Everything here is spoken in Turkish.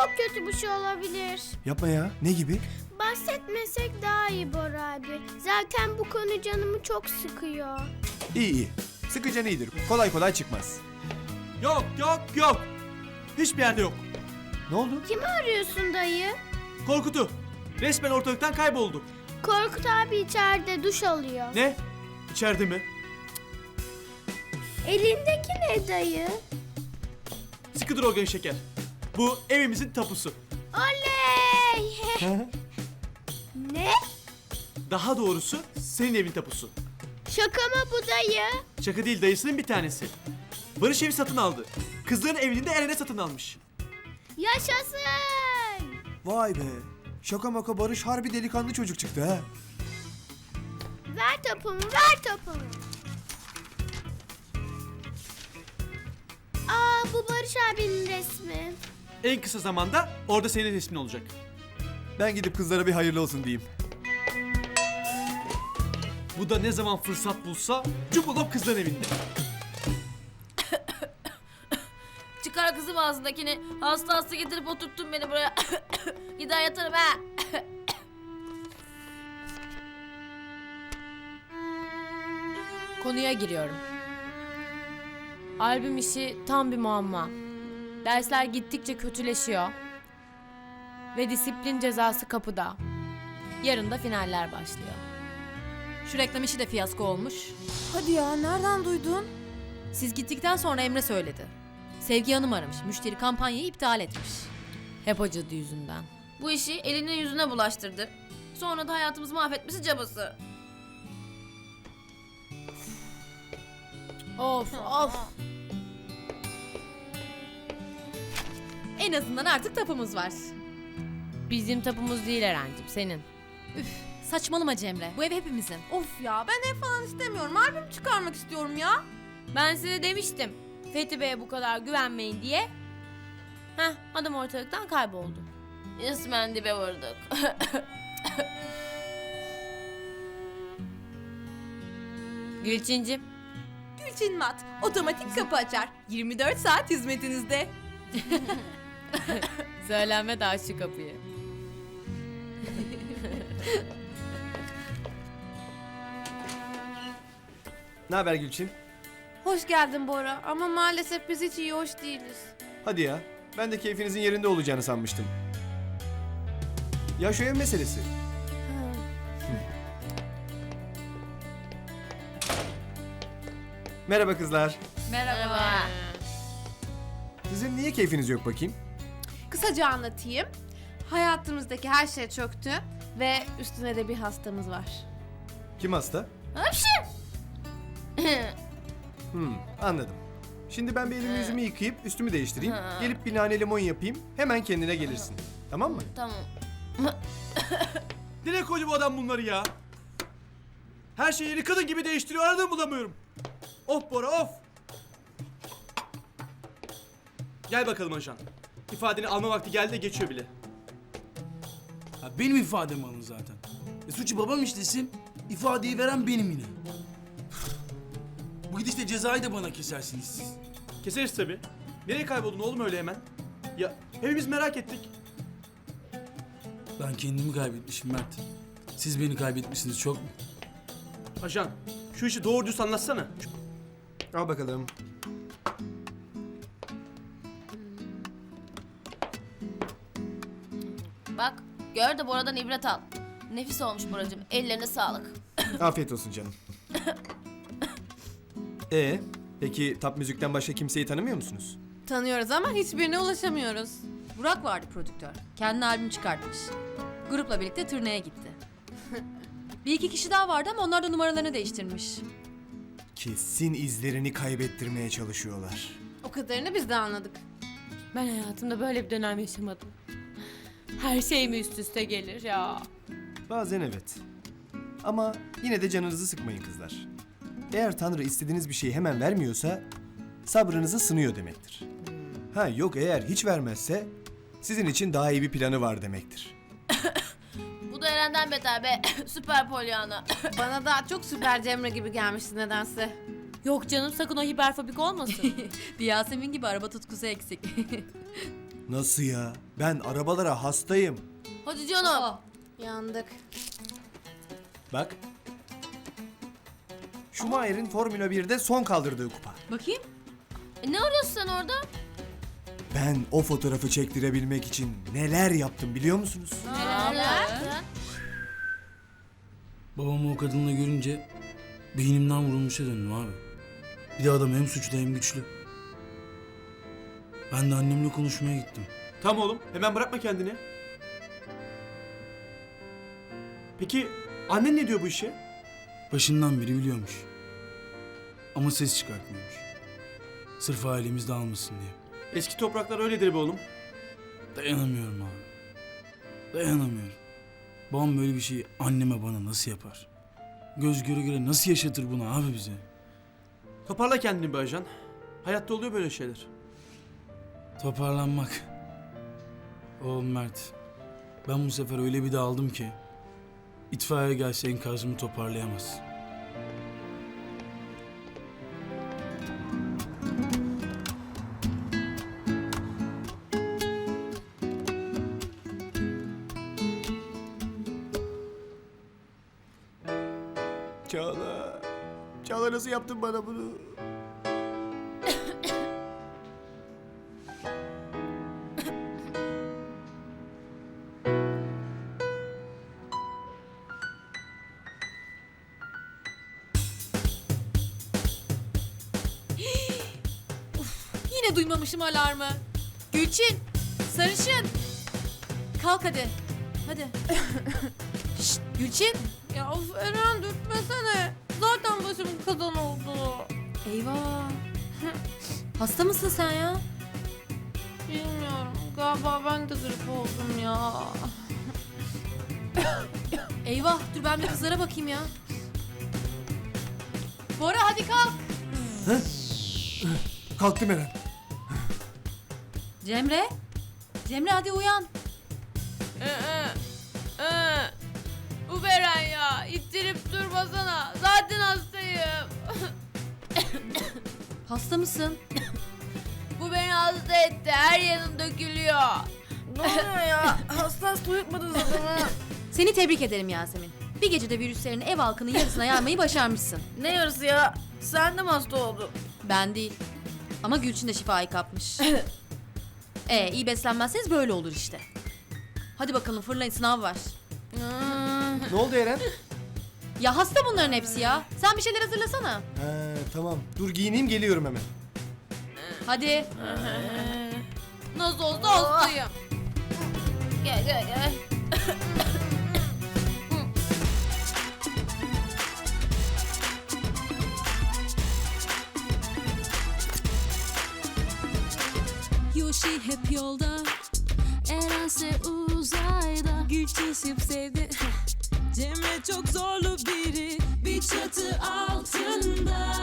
çok kötü bir şey olabilir. Yapma ya. Ne gibi? Bahsetmesek daha iyi Bora abi. Zaten bu konu canımı çok sıkıyor. İyi iyi. Sıkıcan iyidir. Kolay kolay çıkmaz. Yok yok yok. Hiçbir yerde yok. Ne oldu? Kimi arıyorsun dayı? Korkutu. Resmen ortalıktan kayboldu. Korkut abi içeride duş alıyor. Ne? İçeride mi? Elindeki ne dayı? Sıkı dur o gün şeker. Bu evimizin tapusu. Oley! ne? Daha doğrusu senin evin tapusu. Şaka mı bu dayı? Şaka değil dayısının bir tanesi. Barış evi satın aldı. Kızların evini de Eren'e satın almış. Yaşasın! Vay be. Şaka maka Barış harbi delikanlı çocuk çıktı ha. Ver topumu, ver topumu. Aa bu Barış abinin resmi. En kısa zamanda orada senin resmin olacak. Ben gidip kızlara bir hayırlı olsun diyeyim. Bu da ne zaman fırsat bulsa cumbalop kızların evinde. Çıkar kızım ağzındakini. Hasta hasta getirip oturttun beni buraya. Gider yatarım ha. Konuya giriyorum. Albüm işi tam bir muamma. Dersler gittikçe kötüleşiyor. Ve disiplin cezası kapıda. Yarın da finaller başlıyor. Şu reklam işi de fiyasko olmuş. Hadi ya nereden duydun? Siz gittikten sonra Emre söyledi. Sevgi Hanım aramış. Müşteri kampanyayı iptal etmiş. Hep o cadı yüzünden. Bu işi elinin yüzüne bulaştırdı. Sonra da hayatımızı mahvetmesi cabası. Of of. En azından artık tapımız var. Bizim tapumuz değil Eren'cim senin. Saçmalama Cemre. Bu ev hepimizin. Of ya ben ev falan istemiyorum. Albüm çıkarmak istiyorum ya. Ben size demiştim. Fethi Bey'e bu kadar güvenmeyin diye. Heh adam ortalıktan kayboldu. Resmen dibe vurduk. Gülçincim Gülçin Mat otomatik kapı açar. 24 saat hizmetinizde. söylenme de aç şu kapıyı. Ne haber Gülçin? Hoş geldin Bora ama maalesef biz hiç iyi hoş değiliz. Hadi ya. Ben de keyfinizin yerinde olacağını sanmıştım. Ya şu ev meselesi. Merhaba kızlar. Merhaba. Sizin niye keyfiniz yok bakayım? Kısaca anlatayım. Hayatımızdaki her şey çöktü ve üstüne de bir hastamız var. Kim hasta? Hmm, anladım. Şimdi ben bir elimi yüzümü yıkayıp üstümü değiştireyim. Gelip bir nane limon yapayım. Hemen kendine gelirsin. Tamam mı? tamam. Nereye koydu bu adam bunları ya? Her şeyi yeni kadın gibi değiştiriyor aradığımı bulamıyorum. Of Bora of. Gel bakalım ajan. İfadeni alma vakti geldi de geçiyor bile. Ha, benim ifademi alın zaten. E, suçu babam işlesin, ifadeyi veren benim yine. Bu gidişle cezayı da bana kesersiniz siz. Keseriz tabii. Nereye kayboldun oğlum öyle hemen? Ya hepimiz merak ettik. Ben kendimi kaybetmişim Mert. Siz beni kaybetmişsiniz çok mu? Ajan şu işi doğru düz anlatsana. Al bakalım. Gör de Bora'dan ibret al. Nefis olmuş Boracığım. Ellerine sağlık. Afiyet olsun canım. Ee, peki tap müzikten başka kimseyi tanımıyor musunuz? Tanıyoruz ama hiçbirine ulaşamıyoruz. Burak vardı prodüktör. Kendi albüm çıkartmış. Grupla birlikte turneye gitti. bir iki kişi daha vardı ama onlar da numaralarını değiştirmiş. Kesin izlerini kaybettirmeye çalışıyorlar. O kadarını biz de anladık. Ben hayatımda böyle bir dönem yaşamadım. Her şey mi üst üste gelir ya? Bazen evet. Ama yine de canınızı sıkmayın kızlar. Eğer Tanrı istediğiniz bir şeyi hemen vermiyorsa sabrınızı sınıyor demektir. Ha yok eğer hiç vermezse sizin için daha iyi bir planı var demektir. Bu da Eren'den beter be. Süper Pollyanna. Bana daha çok süper Cemre gibi gelmişti nedense. Yok canım sakın o hiperfobik olmasın. Bir Yasemin gibi araba tutkusu eksik. Nasıl ya? Ben arabalara hastayım. Hadi canım. Yandık. Bak. Schumacher'in Formula 1'de son kaldırdığı kupa. bakayım. E, ne arıyorsun sen orada? Ben o fotoğrafı çektirebilmek için neler yaptım biliyor musunuz? Neler? Babamı o kadınla görünce beynimden vurulmuşa döndüm abi. Bir de adam hem suçlu hem güçlü. Ben de annemle konuşmaya gittim. Tamam oğlum hemen bırakma kendini. Peki annen ne diyor bu işe? Başından beri biliyormuş. Ama ses çıkartmıyormuş. Sırf ailemiz dağılmasın diye. Eski topraklar öyledir be oğlum. Dayanamıyorum abi. Dayanamıyorum. Babam böyle bir şeyi anneme bana nasıl yapar? Göz göre göre nasıl yaşatır bunu abi bize? Toparla kendini be ajan. Hayatta oluyor böyle şeyler. Toparlanmak. Oğlum Mert. Ben bu sefer öyle bir dağıldım ki itfaiye gelse enkazımı toparlayamaz. Çağla. Çağla nasıl yaptın bana bunu? Yine duymamışım alarmı. Gülçin, sarışın. Kalk hadi. Hadi. Şşt, Gülçin. Ya of Eren dürtmesene. Zaten başım kazan oldu. Eyvah. Hasta mısın sen ya? Bilmiyorum. Galiba ben de grip oldum ya. Eyvah. Dur ben bir kızlara bakayım ya. Bora hadi kalk. Kalktım Eren. Cemre. Cemre hadi uyan. Bu Beren ya. İttirip durmasana. Zaten hastayım. Hasta mısın? Bu beni hasta etti. Her yanım dökülüyor. Ne oluyor ya? Hassas uyutmadınız adamı. Seni tebrik ederim Yasemin. Bir gecede virüslerin ev halkının yarısına yaymayı başarmışsın. ne yarısı ya? Sen de mi hasta oldun? Ben değil. Ama Gülçin de şifayı kapmış. Ee, iyi beslenmezseniz böyle olur işte. Hadi bakalım fırlayın sınav var. Ne oldu Eren? Ya hasta bunların hepsi ya. Sen bir şeyler hazırlasana. Ha, tamam. Dur giyineyim geliyorum hemen. Hadi. Nasıl olsa hastayım. Gel gel gel. Yoshi hep yolda. Erense uzayda Gülçeşip sevdi. Cemre çok zorlu biri Bir çatı altında